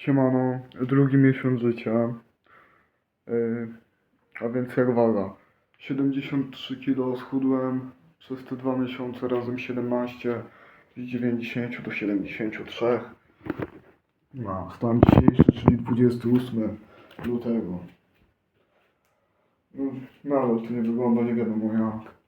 Siemano, drugi miesiąc życia. Yy, a więc jak waga? 73 kg schudłem przez te dwa miesiące razem 17 z 90 do 73. No, stan dzisiejszy, czyli 28 lutego. No, nadal to nie wygląda nie wiadomo jak.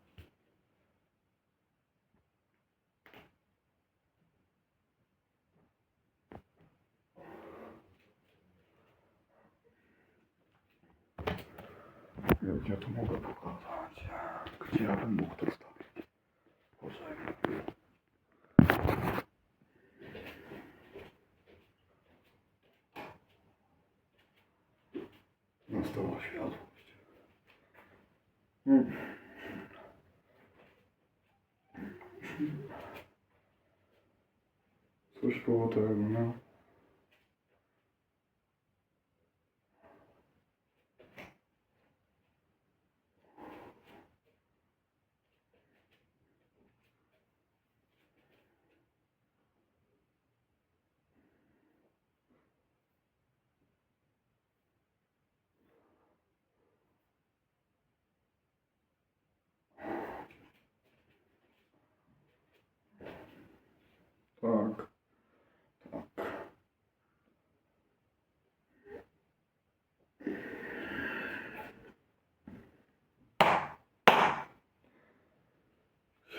Jak ja to mogę pokazać? Gdzie ja bym mógł to stawić? Poczekaj. Nastała światłość.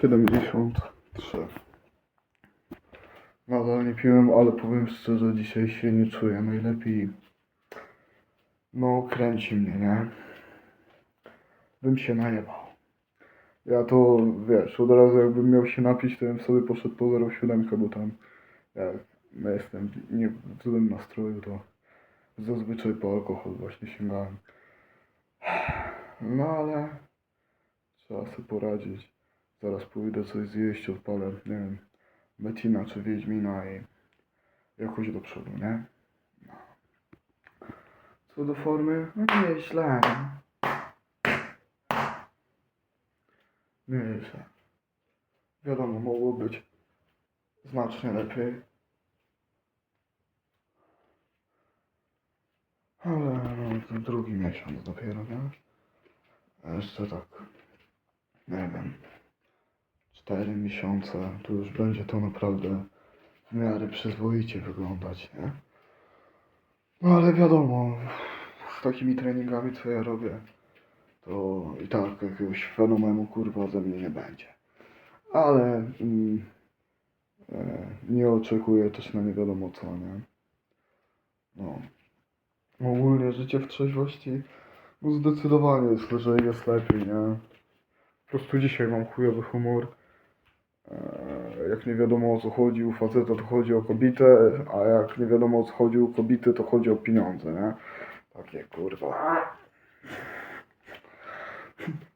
73. Nadal nie piłem, ale powiem szczerze, dzisiaj się nie czuję najlepiej. No, kręci mnie, nie? Bym się najebał. Ja to, wiesz, od razu jakbym miał się napić, to bym sobie poszedł po 0,7, bo tam jak jestem nie w złym nastroju, to zazwyczaj po alkohol właśnie sięgałem. No ale trzeba sobie poradzić. Zaraz pójdę coś zjeść, odpalę, nie wiem, Metina czy Wiedźmina i jakoś do przodu, nie? No. Co do formy, no nieźle. Nieźle. Wiadomo, mogło być znacznie lepiej. Ale no, to drugi miesiąc dopiero, nie? Jeszcze tak, nie wiem, cztery miesiące, to już będzie to naprawdę w miarę przyzwoicie wyglądać, nie? No ale wiadomo, z takimi treningami, co ja robię, to i tak jakiegoś fenomenu kurwa ze mnie nie będzie. Ale mm, e, nie oczekuję też na nie wiadomo co, nie? No. Ogólnie życie w trzeźwości no zdecydowanie jest lżej, jest lepiej, nie? Po prostu dzisiaj mam chujowy humor. E, Jak nie wiadomo o co chodzi u faceta, to chodzi o kobietę, a jak nie wiadomo o co chodzi u kobiety, to chodzi o pieniądze, nie? Takie kurwa.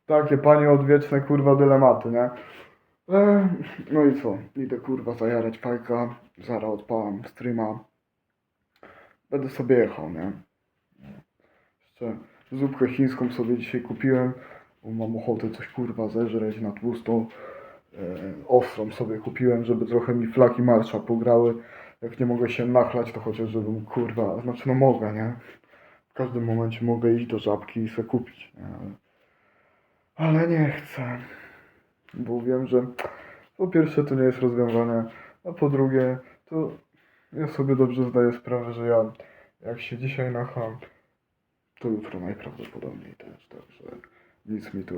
Takie panie odwieczne kurwa dylematy, nie? E, no i co? Idę kurwa zajarać fajka, zaraz odpalam streama. Będę sobie jechał, nie? Jeszcze zupkę chińską sobie dzisiaj kupiłem, bo mam ochotę coś kurwa zeżreć na tłusto. E, ostrą sobie kupiłem, żeby trochę mi flaki marsza pograły. Jak nie mogę się nachlać, to chociaż żebym kurwa, znaczy no mogę, nie? W każdym momencie mogę iść do żabki i sobie kupić, nie? Ale, nie chcę. Bo wiem, że po pierwsze to nie jest rozwiązanie, a po drugie to ja sobie dobrze zdaję sprawę, że ja jak się dzisiaj nacham, to jutro najprawdopodobniej też, także nic mi to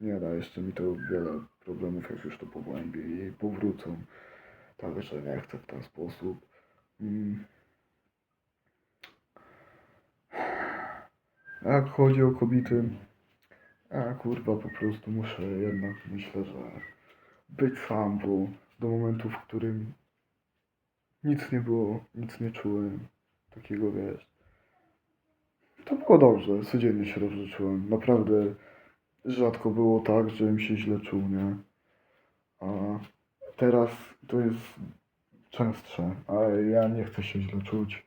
nie da, jeszcze mi to wiele problemów, jak już to pogłębię i powrócą, także nie chcę w ten sposób. Mm. A Jak chodzi o kobiety, a kurwa po prostu muszę jednak, myślę, że być sam, bo do momentu, w którym nic nie było, nic nie czułem, takiego wiesz. To było dobrze, codziennie się dobrze czułem. Naprawdę rzadko było tak, żebym się źle czuł, nie? A teraz to jest częstsze, a ja nie chcę się źle czuć.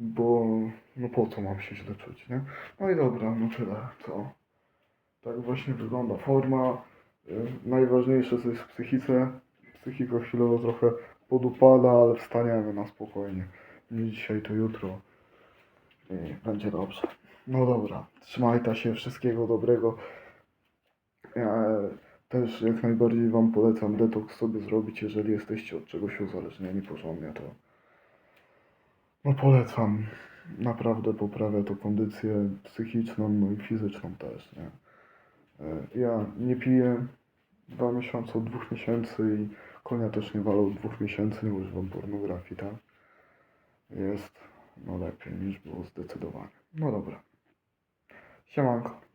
Bo, no po co mam się źle czuć, nie? No i dobra, no tyle, to. Tak właśnie wygląda forma. Y, Najważniejsze co jest w psychice. Psychika chwilowo trochę podupada, ale wstaniemy na spokojnie. Nie dzisiaj, to jutro. I będzie dobrze. No dobra, trzymajcie się, wszystkiego dobrego. Ja też jak najbardziej Wam polecam detoks sobie zrobić, jeżeli jesteście od czegoś uzależnieni porządnie, to no polecam. Naprawdę poprawia to kondycję psychiczną, no i fizyczną też, nie? E, Ja nie piję dwa miesiące od dwóch miesięcy i konia też nie walę od dwóch miesięcy, nie używam pornografii, tak? Jest no lepiej niż było zdecydowanie. No dobra. 信号儿